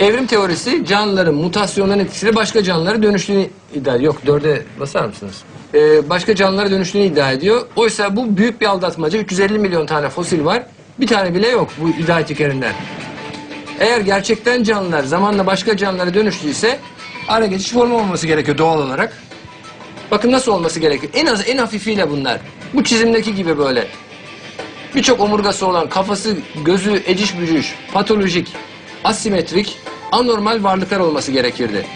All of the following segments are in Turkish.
Evrim teorisi canlıların mutasyonların etkisiyle başka canlılara dönüştüğünü iddia ediyor. Yok dörde basar mısınız? Ee, başka canlılara dönüştüğünü iddia ediyor. Oysa bu büyük bir aldatmaca. 350 milyon tane fosil var. Bir tane bile yok bu iddia ettiklerinden. Eğer gerçekten canlılar zamanla başka canlılara dönüştüyse ara geçiş formu olması gerekiyor doğal olarak. Bakın nasıl olması gerekiyor. En az en hafifiyle bunlar. Bu çizimdeki gibi böyle. Birçok omurgası olan kafası, gözü eciş bücüş, patolojik, asimetrik, anormal varlıklar olması gerekirdi.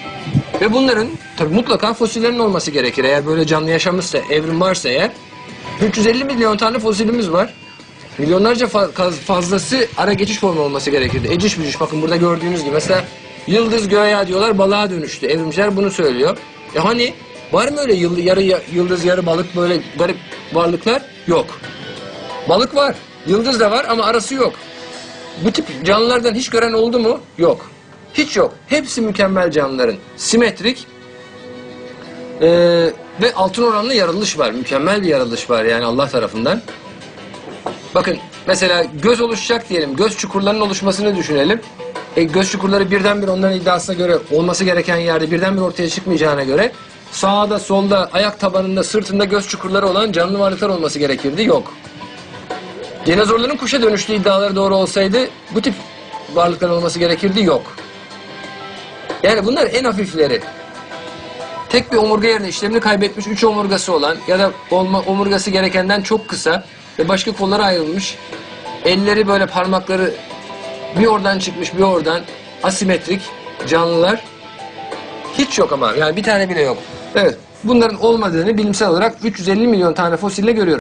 Ve bunların tabii mutlaka fosillerin olması gerekir. Eğer böyle canlı yaşamışsa, evrim varsa eğer. 350 milyon tane fosilimiz var. Milyonlarca fa- fazlası ara geçiş formu olması gerekirdi. Eciş bücüş bakın burada gördüğünüz gibi. Mesela yıldız göğe diyorlar balığa dönüştü. Evrimciler bunu söylüyor. E hani var mı öyle yıldız, yarı ya- yıldız yarı balık böyle garip varlıklar? Yok. Balık var. Yıldız da var ama arası yok. Bu tip canlılardan hiç gören oldu mu? Yok. Hiç yok. Hepsi mükemmel canlıların. Simetrik ee, ve altın oranlı yaratılış var. Mükemmel bir yaratılış var yani Allah tarafından. Bakın mesela göz oluşacak diyelim. Göz çukurlarının oluşmasını düşünelim. E, göz çukurları birdenbire onların iddiasına göre olması gereken yerde birdenbire ortaya çıkmayacağına göre sağda, solda, ayak tabanında, sırtında göz çukurları olan canlı varlıklar olması gerekirdi. Yok. Dinozorların kuşa dönüştüğü iddiaları doğru olsaydı bu tip varlıklar olması gerekirdi. Yok. Yani bunlar en hafifleri. Tek bir omurga yerine işlemini kaybetmiş üç omurgası olan ya da olma, omurgası gerekenden çok kısa ve başka kollara ayrılmış. Elleri böyle parmakları bir oradan çıkmış bir oradan asimetrik canlılar hiç yok ama yani bir tane bile yok. Evet bunların olmadığını bilimsel olarak 350 milyon tane fosille görüyoruz.